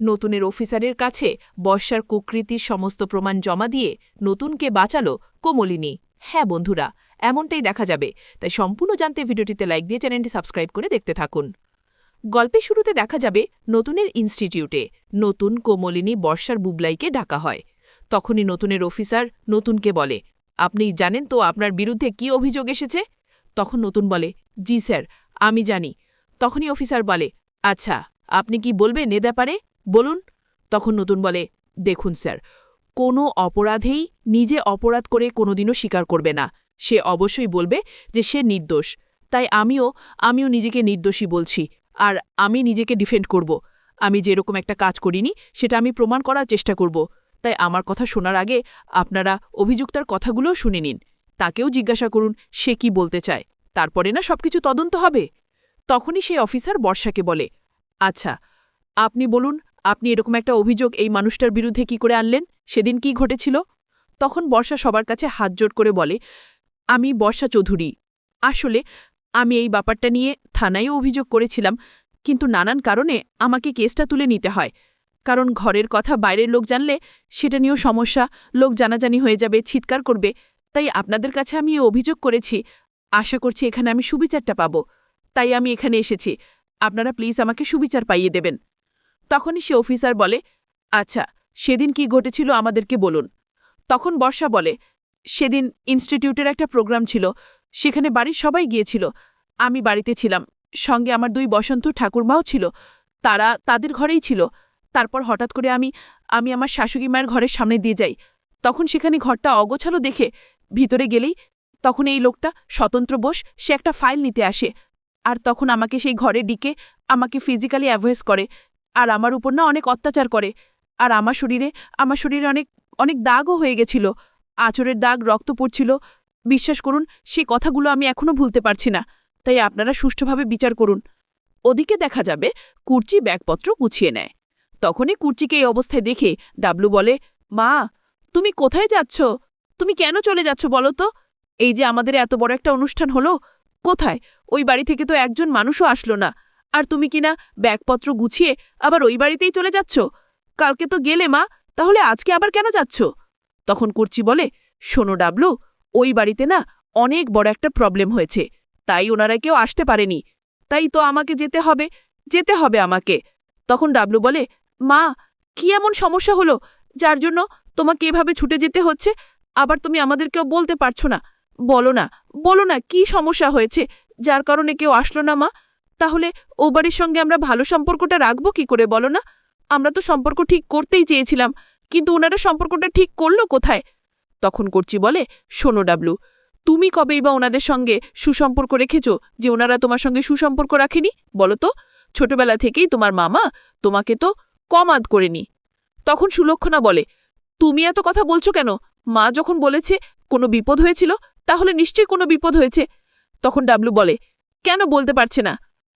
নতুনের অফিসারের কাছে বর্ষার কুকৃতির সমস্ত প্রমাণ জমা দিয়ে নতুনকে বাঁচালো কোমলিনী। হ্যাঁ বন্ধুরা, এমনটাই দেখা যাবে। তাই সম্পূর্ণ জানতে ভিডিওটিতে লাইক দিয়ে চ্যানেলটি সাবস্ক্রাইব করে দেখতে থাকুন। গল্পের শুরুতে দেখা যাবে নতুনের ইনস্টিটিউটে নতুন কোমলিনী বর্ষার বুবলাইকে ডাকা হয়। তখনই নতুনের অফিসার নতুনকে বলে, আপনি জানেন তো আপনার বিরুদ্ধে কি অভিযোগ এসেছে? তখন নতুন বলে, জি স্যার, আমি জানি। তখনই অফিসার বলে আচ্ছা আপনি কি বলবেন এ ব্যাপারে? বলুন। তখন নতুন বলে, দেখুন স্যার, কোনো অপরাধেই নিজে অপরাধ করে কোনোদিনও স্বীকার করবে না। সে অবশ্যই বলবে যে সে নির্দোষ। তাই আমিও আমিও নিজেকে নির্দোষী বলছি, আর আমি নিজেকে ডিফেন্ড করব। আমি যেরকম একটা কাজ করিনি, সেটা আমি প্রমাণ করার চেষ্টা করব। তাই আমার কথা শোনার আগে আপনারা অভিযুক্তার কথাগুলোও শুনে নিন। তাকেও জিজ্ঞাসা করুন, সে কি বলতে চায়? তারপরে না সবকিছু তদন্ত হবে? তখনই সেই অফিসার বর্ষাকে বলে আচ্ছা আপনি বলুন আপনি এরকম একটা অভিযোগ এই মানুষটার বিরুদ্ধে কি করে আনলেন? সেদিন কি ঘটেছিল? তখন বর্ষা সবার কাছে হাত জোট করে বলে, আমি বর্ষা চৌধুরী। আসলে আমি এই ব্যাপারটা নিয়ে থানায়ও অভিযোগ করেছিলাম, কিন্তু নানান কারণে আমাকে কেসটা তুলে নিতে হয়। কারণ ঘরের কথা বাইরের লোক জানলে সেটা নিয়েও সমস্যা, লোক জানাজানি হয়ে যাবে, চিৎকার করবে। তাই আপনাদের কাছে আমি অভিযোগ করেছি। আশা করছি এখানে আমি সুবিচারটা পাব। তাই আমি এখানে এসেছি। আপনারা প্লিজ আমাকে সুবিচার পাইয়ে দেবেন। তখনই সে অফিসার বলে আচ্ছা সেদিন কি ঘটেছিল আমাদেরকে বলুন। তখন বর্ষা বলে, সেদিন ইনস্টিটিউটের একটা প্রোগ্রাম ছিল, সেখানে বাড়ির সবাই গিয়েছিল। আমি বাড়িতে ছিলাম, সঙ্গে আমার দুই বসন্ত ঠাকুরমাও ছিল, তারা তাদের ঘরেই ছিল। তারপর হঠাৎ করে আমি আমি আমার শাশুড়ি মায়ের ঘরের সামনে দিয়ে যাই। তখন সেখানে ঘরটা অগোছালো দেখে ভিতরে গেলেই তখন এই লোকটা স্বতন্ত্র বোস, সে একটা ফাইল নিতে আসে। আর তখন আমাকে সেই ঘরে ডিকে আমাকে ফিজিক্যালি অ্যাভয়েস করে আর আমার উপর না অনেক অত্যাচার করে। আর আমার শরীরে আমার শরীরে অনেক অনেক দাগও হয়ে গেছিল। আচরের দাগ, রক্ত পড়ছিল। বিশ্বাস করুন সেই কথাগুলো আমি এখনও ভুলতে পারছি না। তাই আপনারা সুষ্ঠুভাবে বিচার করুন। ওদিকে দেখা যাবে, কুর্চি ব্যাগপত্র গুছিয়ে নেয়। তখনই কুর্চিকে এই অবস্থায় দেখে ডাবলু বলে, মা, তুমি কোথায় যাচ্ছ? তুমি কেন চলে যাচ্ছ বলো তো? এই যে আমাদের এত বড় একটা অনুষ্ঠান হলো, কোথায়? ওই বাড়ি থেকে তো একজন মানুষও আসলো না। আর তুমি কিনা ব্যাগপত্র গুছিয়ে আবার ওই বাড়িতেই চলে যাচ্ছ? কালকে তো গেলে, মা, তাহলে আজকে আবার কেন যাচ্ছ? তখন কুর্চি বলে, শোনো ডাবলু, ওই বাড়িতে না অনেক বড় একটা প্রবলেম হয়েছে। তাই ওনারা কেউ আসতে পারেনি। তাই তো আমাকে যেতে হবে যেতে হবে আমাকে। তখন ডাবলু বলে, মা, কি এমন সমস্যা হলো? যার জন্য তোমাকে এভাবে ছুটে যেতে হচ্ছে? আবার তুমি আমাদেরকেও বলতে পারছ না। বলো না বলো না, কি সমস্যা হয়েছে? যার কারণে কেউ আসলো না, মা? তাহলে ও বাড়ির সঙ্গে আমরা ভালো সম্পর্কটা রাখব কি করে বলো না? আমরা তো সম্পর্ক ঠিক করতেই চেয়েছিলাম, কিন্তু ওনারা সম্পর্কটা ঠিক করল কোথায়? তখন করছি বলে, শোনো ডাবলু, তুমি কবেই বা ওনাদের সঙ্গে সুসম্পর্ক রেখেছ যে ওনারা তোমার সঙ্গে সুসম্পর্ক রাখেনি? বলো তো, ছোটবেলা থেকেই তোমার মামা তোমাকে তো কম আদ করেনি। তখন সুলক্ষণা বলে, তুমি এত কথা বলছো কেন? মা যখন বলেছে কোনো বিপদ হয়েছিল, তাহলে নিশ্চয়ই কোনো বিপদ হয়েছে। তখন ডাবলু বলে, কেন বলতে পারছে না?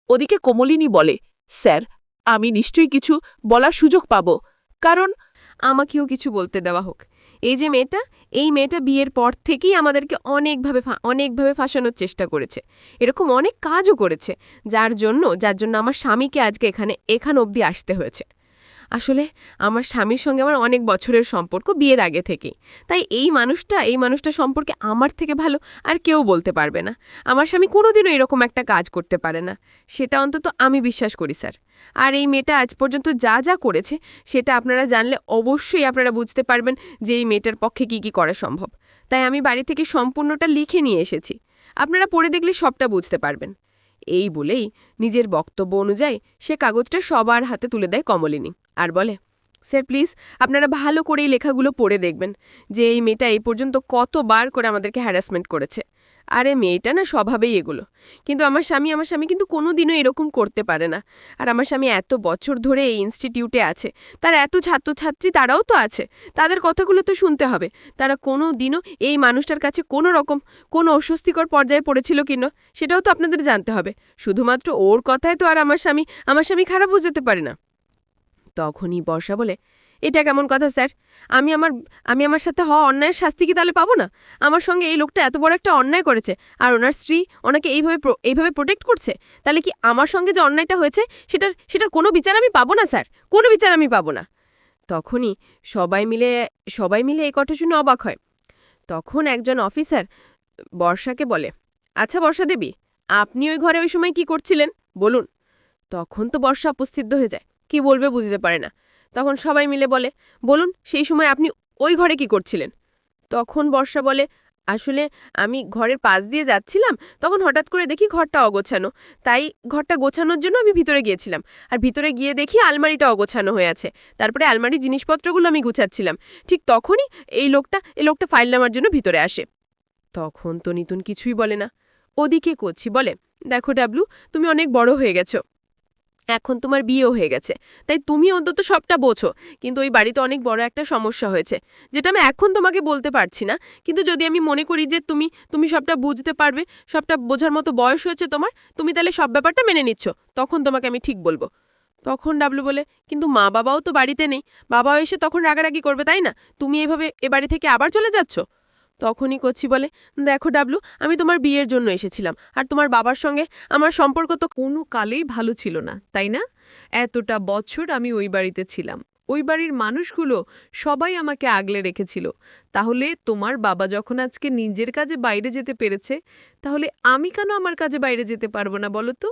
ওদিকে কোমলিনী বলে, স্যার, আমি নিশ্চয়ই কিছু বলার সুযোগ পাব। কারণ আমাকেও কিছু বলতে দেওয়া হোক। এই যে মেয়েটা, এই মেয়েটা বিয়ের পর থেকেই আমাদেরকে অনেকভাবে অনেকভাবে ফাঁসানোর চেষ্টা করেছে। এরকম অনেক কাজও করেছে। যার জন্য যার জন্য আমার স্বামীকে আজকে এখানে, এখান অবধি আসতে হয়েছে। আসলে আমার স্বামীর সঙ্গে আমার অনেক বছরের সম্পর্ক বিয়ের আগে থেকেই। তাই এই মানুষটা এই মানুষটা সম্পর্কে আমার থেকে ভালো আর কেউ বলতে পারবে না। আমার স্বামী কোনোদিনও এরকম একটা কাজ করতে পারে না। সেটা অন্তত আমি বিশ্বাস করি, স্যার। আর এই মেয়েটা আজ পর্যন্ত যা যা করেছে, সেটা আপনারা জানলে অবশ্যই আপনারা বুঝতে পারবেন যে এই মেয়েটার পক্ষে কি কি করা সম্ভব। তাই আমি বাড়ি থেকে সম্পূর্ণটা লিখে নিয়ে এসেছি। আপনারা পড়ে দেখলে সবটা বুঝতে পারবেন। এই বলেই নিজের বক্তব্য অনুযায়ী সে কাগজটা সবার হাতে তুলে দেয় কমলিনী। আর বলে, স্যার, প্লিজ, আপনারা ভালো করে এই লেখাগুলো পড়ে দেখবেন যে এই মেয়েটা এই পর্যন্ত কতবার করে আমাদেরকে হ্যারাসমেন্ট করেছে। আরে, মেয়েটা না স্বভাবেই এগুলো। কিন্তু আমার স্বামী আমার স্বামী কিন্তু কোনো দিনও এরকম করতে পারে না। আর আমার স্বামী এত বছর ধরে এই ইনস্টিটিউটে আছে, তার এত ছাত্রছাত্রী তারাও তো আছে, তাদের কথাগুলো তো শুনতে হবে। তারা কোনো দিনও এই মানুষটার কাছে কোনো রকম, কোনো অস্বস্তিকর পর্যায়ে পড়েছিল কিনা সেটাও তো আপনাদের জানতে হবে। শুধুমাত্র ওর কথায় তো আর আমার স্বামী আমার স্বামী খারাপ বোঝাতে পারে না। তখনই বর্ষা বলে, এটা কেমন কথা, স্যার? আমি আমার আমি আমার সাথে হওয়া অন্যায়ের শাস্তি কি তাহলে পাবো না? আমার সঙ্গে এই লোকটা এত বড় একটা অন্যায় করেছে আর ওনার স্ত্রী ওনাকে এইভাবে এইভাবে প্রোটেক্ট করছে, তাহলে কি আমার সঙ্গে যে অন্যায়টা হয়েছে সেটার সেটার কোনো বিচার আমি পাবো না, স্যার? কোনো বিচার আমি পাবো না। তখনই সবাই মিলে সবাই মিলে এই কথা শুনে অবাক হয়। তখন একজন অফিসার বর্ষাকে বলে আচ্ছা বর্ষা দেবী, আপনি ওই ঘরে ওই সময় কি করছিলেন? বলুন। তখন তো বর্ষা উপস্থিত হয়ে যায়। কি বলবে বুঝতে পারে না। তখন সবাই মিলে বলে, বলুন, সেই সময় আপনি ওই ঘরে কি করছিলেন? তখন বর্ষা বলে, আসলে আমি ঘরের পাশ দিয়ে যাচ্ছিলাম, তখন হঠাৎ করে দেখি ঘরটা অগোছানো। তাই ঘরটা গোছানোর জন্য আমি ভিতরে গিয়েছিলাম। আর ভিতরে গিয়ে দেখি আলমারিটা অগোছানো হয়ে আছে। তারপরে আলমারির জিনিসপত্রগুলো আমি গুছাচ্ছিলাম। ঠিক তখনই এই লোকটা এই লোকটা ফাইল নামার জন্য ভিতরে আসে। তখন তো নিতুন কিছুই বলে না। ওদিকে কচি বলে, দেখো ডাবলু, তুমি অনেক বড় হয়ে গেছো। এখন তোমার বিয়েও হয়ে গেছে। তাই তুমি অন্তত সবটা বোঝো। কিন্তু ওই বাড়িতে অনেক বড় একটা সমস্যা হয়েছে, যেটা আমি এখন তোমাকে বলতে পারছি না। কিন্তু যদি আমি মনে করি যে তুমি তুমি সবটা বুঝতে পারবে, সবটা বোঝার মতো বয়স হয়েছে তোমার, তুমি তাহলে সব ব্যাপারটা মেনে নিচ্ছ। তখন তোমাকে আমি ঠিক বলব। তখন ডাবলু বলে, কিন্তু মা বাবাও তো বাড়িতে নেই। বাবাও এসে তখন রাগারাগি করবে, তাই না? তুমি এভাবে এ বাড়ি থেকে আবার চলে যাচ্ছ? তখনই কচি বলে, দেখো ডাবলু, আমি তোমার বিয়ের জন্য এসেছিলাম, আর তোমার বাবার সঙ্গে আমার সম্পর্ক তো কোনো কালেই ভালো ছিল না, তাই না? এতটা বছর আমি ওই বাড়িতে ছিলাম। ওই বাড়ির মানুষগুলো সবাই আমাকে আগলে রেখেছিল। তাহলে তোমার বাবা যখন আজকে নিজের কাজে বাইরে যেতে পেরেছে, তাহলে আমি কেন আমার কাজে বাইরে যেতে পারব না বলো তো?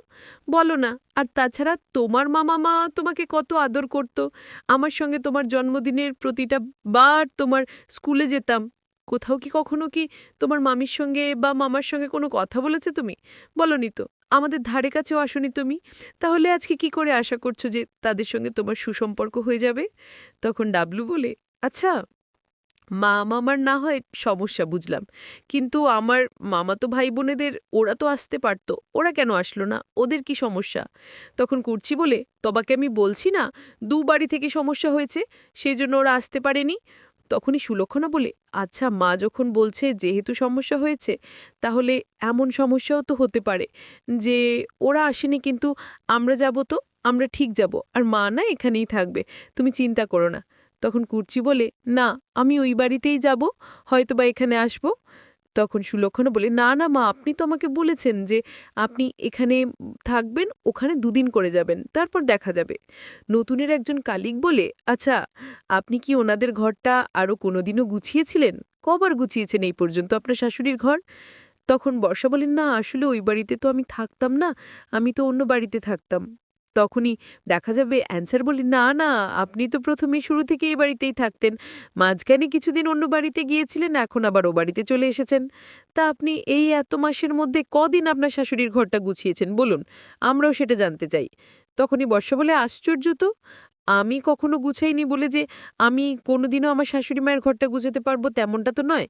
বলো না, আর তাছাড়া তোমার মামা মা তোমাকে কত আদর করত। আমার সঙ্গে তোমার জন্মদিনের প্রতিটা বার তোমার স্কুলে যেতাম কোথাও কি কখনো কি তোমার মামির সঙ্গে বা মামার সঙ্গে কোনো কথা বলেছে তুমি? বলনি তো। আমাদের ধারে কাছেও আসনি তুমি। তাহলে আজকে কি করে আশা করছ যে তাদের সঙ্গে তোমার সুসম্পর্ক হয়ে যাবে? তখন ডাবলু বলে আচ্ছা মা মামার না হয় সমস্যা বুঝলাম। কিন্তু আমার মামাতো ভাই বোনেদের ওরা তো আসতে পারতো। ওরা কেন আসলো না? ওদের কি সমস্যা? তখন করছি বলে, তবাকে আমি বলছি না, দু বাড়ি থেকে সমস্যা হয়েছে। সেই জন্য ওরা আসতে পারেনি। তখনই সুলক্ষণা বলে আচ্ছা মা যখন বলছে যেহেতু সমস্যা হয়েছে, তাহলে এমন সমস্যাও তো হতে পারে যে ওরা আসেনি কিন্তু আমরা যাব তো, আমরা ঠিক যাব। আর মা না এখানেই থাকবে, তুমি চিন্তা করো না। তখন কুর্চি বলে, না, আমি ওই বাড়িতেই যাব হয়তো বা এখানে আসব। তখন সুলক্ষণা বলে, না না মা, আপনি তো আমাকে বলেছেন যে আপনি এখানে থাকবেন, ওখানে দুদিন করে যাবেন, তারপর দেখা যাবে। নতুনের একজন কালিক বলে আচ্ছা আপনি কি ওনাদের ঘরটা আরও কোনোদিনও গুছিয়েছিলেন? কবার গুছিয়েছেন এই পর্যন্ত আপনার শাশুড়ির ঘর? তখন বর্ষা বলেন না, আসলে ওই বাড়িতে তো আমি থাকতাম না, আমি তো অন্য বাড়িতে থাকতাম। তখনই দেখা যাবে অ্যান্সার বলি, না না, আপনি তো প্রথমে শুরু থেকে এই বাড়িতেই থাকতেন। মাঝখানে কিছুদিন অন্য বাড়িতে গিয়েছিলেন, এখন আবার ও বাড়িতে চলে এসেছেন। তা আপনি এই এত মাসের মধ্যে কদিন আপনার শাশুড়ির ঘরটা গুছিয়েছেন? বলুন, আমরাও সেটা জানতে চাই। তখনই বর্ষা বলে, আশ্চর্য তো! আমি কখনো গুছাইনি বলে যে আমি কোনোদিনও আমার শাশুড়ি মায়ের ঘরটা গুছাতে পারব তেমনটা তো নয়।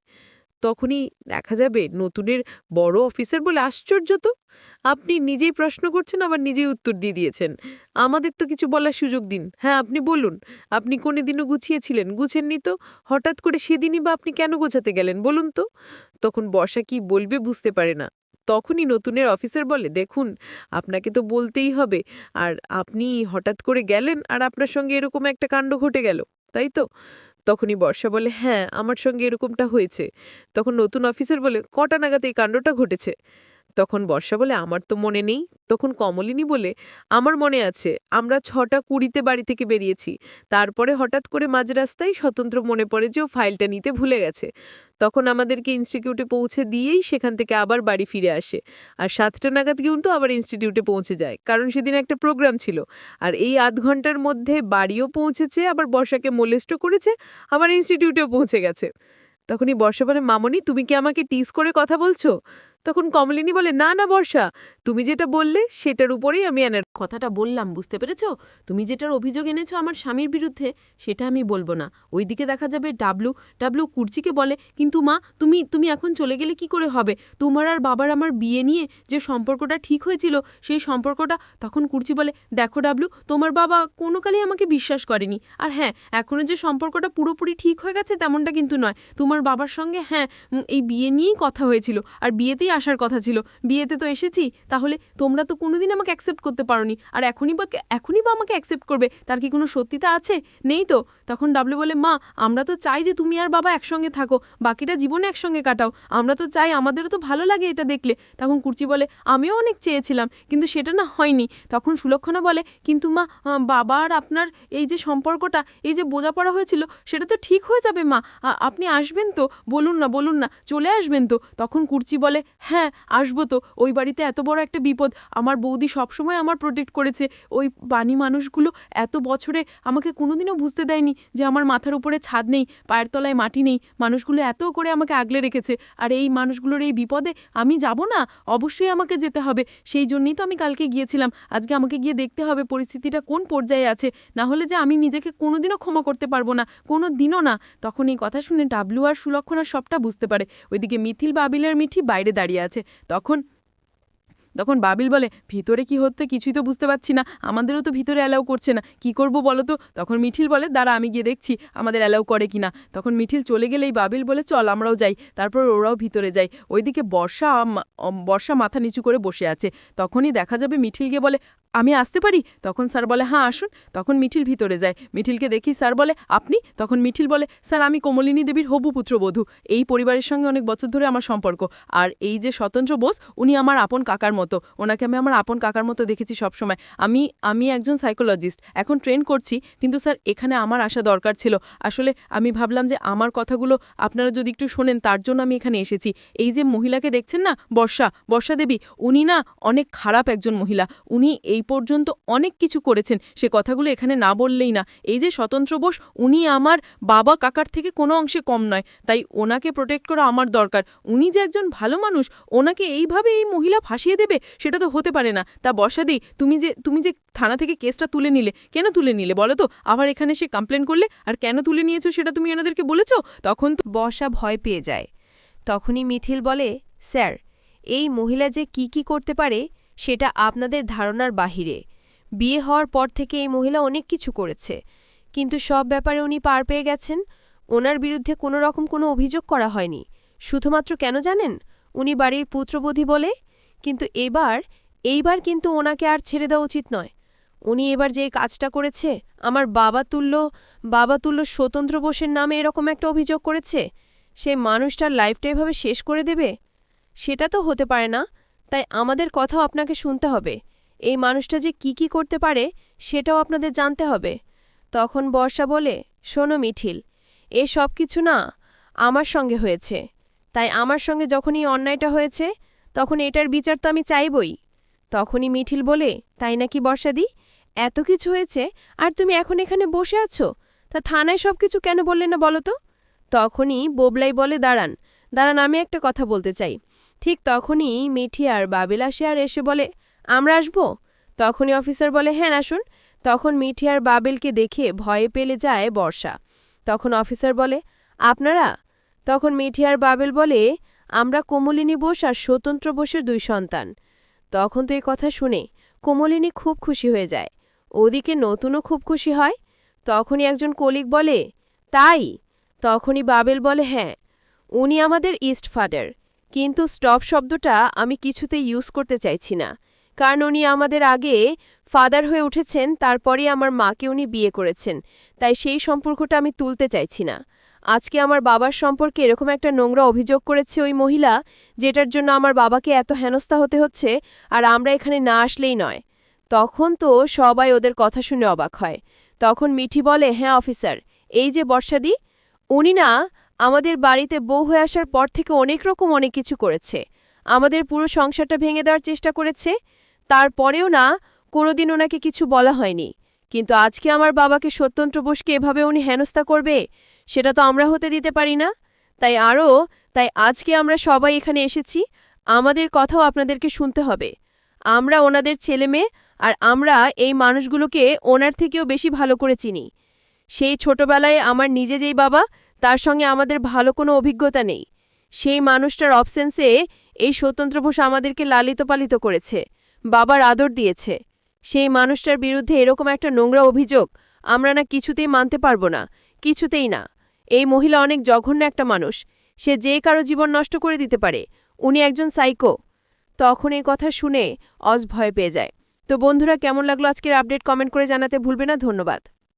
তখনই দেখা যাবে নতুনের বড় অফিসার বলে আশ্চর্য তো। আপনি নিজেই প্রশ্ন করছেন, আবার নিজেই উত্তর দিয়ে দিয়েছেন। আমাদের তো কিছু বলার সুযোগ দিন। হ্যাঁ আপনি বলুন, আপনি কোনো দিনও গুছিয়েছিলেন? গুছেননি তো? হঠাৎ করে সেদিনই বা আপনি কেন গোছাতে গেলেন, বলুন তো? তখন বর্ষা কি বলবে বুঝতে পারে না। তখনই নতুনের অফিসার বলে, দেখুন, আপনাকে তো বলতেই হবে। আর আপনি হঠাৎ করে গেলেন, আর আপনার সঙ্গে এরকম একটা কাণ্ড ঘটে গেল, তাই তো? তখনই বর্ষা বলে হ্যাঁ আমার সঙ্গে এরকমটা হয়েছে। তখন নতুন অফিসার বলে, কটা নাগাদ এই কাণ্ডটা ঘটেছে? তখন বর্ষা বলে, আমার তো মনে নেই। তখন কমলিনী বলে, আমার মনে আছে, আমরা ছটা কুড়িতে বাড়ি থেকে বেরিয়েছি। তারপরে হঠাৎ করে মাঝ রাস্তায় স্বতন্ত্র মনে পড়ে যে ও ফাইলটা নিতে ভুলে গেছে। তখন আমাদেরকে ইনস্টিটিউটে পৌঁছে দিয়েই সেখান থেকে আবার বাড়ি ফিরে আসে। আর সাতটা নাগাদ কিন্তু আবার ইনস্টিটিউটে পৌঁছে যায়, কারণ সেদিন একটা প্রোগ্রাম ছিল। আর এই আধ ঘণ্টার মধ্যে বাড়িও পৌঁছেছে, আবার বর্ষাকে মোলেস্টও করেছে, আবার ইনস্টিটিউটেও পৌঁছে গেছে। তখনই বর্ষা বলে, মামনি, তুমি কি আমাকে টিস করে কথা বলছো? তখন কমলিনী বলে, না না, বর্ষা, তুমি যেটা বললে সেটার উপরেই আমি এনার কথাটা বললাম, বুঝতে পেরেছ? তুমি যেটার অভিযোগ এনেছো আমার স্বামীর বিরুদ্ধে, সেটা আমি বলব না। ওইদিকে দেখা যাবে ডাবলু ডাবলু কুর্চিকে বলে, কিন্তু মা, তুমি তুমি এখন চলে গেলে কি করে হবে? তোমার আর বাবার আমার বিয়ে নিয়ে যে সম্পর্কটা ঠিক হয়েছিল, সেই সম্পর্কটা তখন কুর্চি বলে, দেখো ডাবলু, তোমার বাবা কোনো কালেই আমাকে বিশ্বাস করেনি। আর হ্যাঁ এখনও যে সম্পর্কটা পুরোপুরি ঠিক হয়ে গেছে তেমনটা কিন্তু নয়। তোমার বাবার সঙ্গে হ্যাঁ এই বিয়ে নিয়েই কথা হয়েছিল। আর বিয়েতেই আসার কথা ছিল। বিয়েতে তো এসেছি, তাহলে তোমরা তো কোনোদিন আমাকে অ্যাকসেপ্ট করতে পারোনি। আর এখনই বা এখনই বা আমাকে অ্যাকসেপ্ট করবে, তার কি কোনো সত্যিতা আছে? নেই তো। তখন ডাবলু বলে, মা, আমরা তো চাই যে তুমি আর বাবা একসঙ্গে থাকো, বাকিটা জীবনে একসঙ্গে কাটাও। আমরা তো চাই আমাদেরও তো ভালো লাগে এটা দেখলে। তখন কুর্চি বলে, আমিও অনেক চেয়েছিলাম, কিন্তু সেটা না হয়নি। তখন সুলক্ষণা বলে, কিন্তু মা বাবা আর আপনার এই যে সম্পর্কটা, এই যে বোঝাপড়া হয়েছিল, সেটা তো ঠিক হয়ে যাবে মা। আপনি আসবেন তো, বলুন না বলুন না, চলে আসবেন তো। তখন কুর্চি বলে হ্যাঁ আসব তো। ওই বাড়িতে এত বড় একটা বিপদ। আমার বৌদি সবসময় আমার প্রোটেক্ট করেছে। ওই বাণী মানুষগুলো এত বছরে আমাকে কোনোদিনও বুঝতে দেয়নি যে আমার মাথার উপরে ছাদ নেই, পায়ের তলায় মাটি নেই। মানুষগুলো এত করে আমাকে আগলে রেখেছে। আর এই মানুষগুলোর এই বিপদে আমি যাব না? অবশ্যই আমাকে যেতে হবে। সেই জন্যই তো আমি কালকে গিয়েছিলাম। আজকে আমাকে গিয়ে দেখতে হবে পরিস্থিতিটা কোন পর্যায়ে আছে। না হলে যে আমি নিজেকে কোনোদিনও ক্ষমা করতে পারব না কোনো দিনও না। তখন এই কথা শুনে ডাবলু আর সুলক্ষণা সবটা বুঝতে পারে। ওইদিকে মিথিল বাবিলের মিঠি বাইরে দাঁড়িয়ে আছে। তখন তখন বাবিল বলে, ভিতরে কি হচ্ছে কিছুই তো বুঝতে পারছি না। আমাদেরও তো ভিতরে অ্যালাউ করছে না। কি করব বলো তো? তখন মিঠিল বলে, দাঁড়া, আমি গিয়ে দেখছি আমাদের অ্যালাউ করে কি না তখন মিঠিল চলে গেলেই বাবিল বলে, চল, আমরাও যাই। তারপর ওরাও ভিতরে যাই ওইদিকে বর্ষা বর্ষা মাথা নিচু করে বসে আছে। তখনই দেখা যাবে মিঠিলকে বলে আমি আসতে পারি? তখন স্যার বলে হ্যাঁ আসুন। তখন মিঠিল ভিতরে যায়। মিঠিলকে দেখি স্যার বলে, আপনি? তখন মিঠিল বলে, স্যার, আমি কমলিনী দেবীর হবু পুত্রবধূ এই পরিবারের সঙ্গে অনেক বছর ধরে আমার সম্পর্ক। আর এই যে স্বতন্ত্র বোস, উনি আমার আপন কাকার মতো। ওনাকে আমি আমার আপন কাকার মতো দেখেছি সবসময়। আমি আমি একজন সাইকোলজিস্ট এখন ট্রেন করছি, কিন্তু স্যার, এখানে আমার আসা দরকার ছিল। আসলে আমি ভাবলাম যে আমার কথাগুলো আপনারা যদি একটু শোনেন, তার জন্য আমি এখানে এসেছি। এই যে মহিলাকে দেখছেন না? বর্ষা বর্ষা দেবী, উনি না অনেক খারাপ একজন মহিলা। উনি এই পর্যন্ত অনেক কিছু করেছেন। সে কথাগুলো এখানে না বললেই না। এই যে স্বতন্ত্র বোস, উনি আমার বাবা কাকার থেকে কোনো অংশে কম নয়। তাই ওনাকে প্রোটেক্ট করা আমার দরকার। উনি যে একজন ভালো মানুষ, ওনাকে এইভাবে এই মহিলা ফাঁসিয়ে দেবে, সেটা তো হতে পারে না। তা বর্ষাদি, তুমি যে তুমি যে থানা থেকে কেসটা তুলে নিলে, কেন তুলে নিলে বলো তো? আবার এখানে সে কমপ্লেন করলে, আর কেন তুলে নিয়েছো সেটা তুমি ওনাদেরকে বলেছ? তখন তো বর্ষা ভয় পেয়ে যায়। তখনই মিথিল বলে, স্যার, এই মহিলা যে কি কি করতে পারে সেটা আপনাদের ধারণার বাহিরে। বিয়ে হওয়ার পর থেকে এই মহিলা অনেক কিছু করেছে। কিন্তু সব ব্যাপারে উনি পার পেয়ে গেছেন। ওনার বিরুদ্ধে কোনো রকম কোনো অভিযোগ করা হয়নি। শুধুমাত্র কেন জানেন? উনি বাড়ির পুত্রবধূ বলে। কিন্তু এবার, এইবার কিন্তু ওনাকে আর ছেড়ে দেওয়া উচিত নয়। উনি এবার যে কাজটা করেছে, আমার বাবা তুল্য বাবা তুল্য স্বতন্ত্র বোসের নামে এরকম একটা অভিযোগ করেছে? সে মানুষটার লাইফটা এভাবে শেষ করে দেবে? সেটা তো হতে পারে না। তাই আমাদের কথাও আপনাকে শুনতে হবে। এই মানুষটা যে কি কি করতে পারে, সেটাও আপনাদের জানতে হবে। তখন বর্ষা বলে, শোনো মিঠিল, এ সব কিছু না আমার সঙ্গে হয়েছে। তাই আমার সঙ্গে যখনই অন্যায়টা হয়েছে তখন এটার বিচার তো আমি চাইবই। তখনই মিঠিল বলে, তাই নাকি বর্ষাদি? এত কিছু হয়েছে, আর তুমি এখন এখানে বসে আছো? তা থানায় সব কিছু কেন বললে না বলো তো? তখনই বোবলাই বলে, দাঁড়ান দাঁড়ান, আমি একটা কথা বলতে চাই। ঠিক তখনই মিঠি আর বাবিল আসে আর এসে বলে, আমরা আসব? তখনই অফিসার বলে হ্যাঁ আসুন। তখন মিঠি আর বাবিলকে দেখে ভয়ে পেলে যায় বর্ষা। তখন অফিসার বলে, আপনারা? তখন মিঠি আর বাবেল বলে, আমরা কোমলিনী বোস আর স্বতন্ত্র বোসের দুই সন্তান। তখন তো এই কথা শুনে কোমলিনী খুব খুশি হয়ে যায়। ওদিকে নতুনও খুব খুশি হয়। তখনই একজন কলিক বলে, তাই? তখনই বাবেল বলে হ্যাঁ উনি আমাদের ইস্ট ফাদার কিন্তু স্টপ শব্দটা আমি কিছুতেই ইউজ করতে চাইছি না। কারণ উনি আমাদের আগে ফাদার হয়ে উঠেছেন তারপরে আমার মাকে উনি বিয়ে করেছেন। তাই সেই সম্পর্কটা আমি তুলতে চাইছি না। আজকে আমার বাবার সম্পর্কে এরকম একটা নোংরা অভিযোগ করেছে ওই মহিলা, যেটার জন্য আমার বাবাকে এত হেনস্থা হতে হচ্ছে আর আমরা এখানে না আসলেই নয়। তখন তো সবাই ওদের কথা শুনে অবাক হয়। তখন মিঠি বলে হ্যাঁ অফিসার, এই যে বর্ষাদি, উনি না আমাদের বাড়িতে বউ হয়ে আসার পর থেকে অনেক রকম অনেক কিছু করেছে। আমাদের পুরো সংসারটা ভেঙে দেওয়ার চেষ্টা করেছে। তারপরেও না কোনোদিন ওনাকে কিছু বলা হয়নি। কিন্তু আজকে আমার বাবাকে সত্যন্ত্র বোসকে এভাবে উনি হেনস্থা করবে, সেটা তো আমরা হতে দিতে পারি না। তাই আরও, তাই আজকে আমরা সবাই এখানে এসেছি। আমাদের কথাও আপনাদেরকে শুনতে হবে। আমরা ওনাদের ছেলে মেয়ে, আর আমরা এই মানুষগুলোকে ওনার থেকেও বেশি ভালো করে চিনি। সেই ছোটবেলায় আমার নিজে যেই বাবা তার সঙ্গে আমাদের ভালো কোনো অভিজ্ঞতা নেই। সেই মানুষটার অবসেন্সে এই স্বতন্ত্র বোস আমাদেরকে লালিত পালিত করেছে, বাবার আদর দিয়েছে। সেই মানুষটার বিরুদ্ধে এরকম একটা নোংরা অভিযোগ আমরা না কিছুতেই মানতে পারব না, কিছুতেই না। এই মহিলা অনেক জঘন্য একটা মানুষ, সে যে কারও জীবন নষ্ট করে দিতে পারে, উনি একজন সাইকো। তখন এই কথা শুনে অজ ভয় পেয়ে যায়। তো বন্ধুরা, কেমন লাগল আজকের আপডেট কমেন্ট করে জানাতে ভুলবে না, ধন্যবাদ।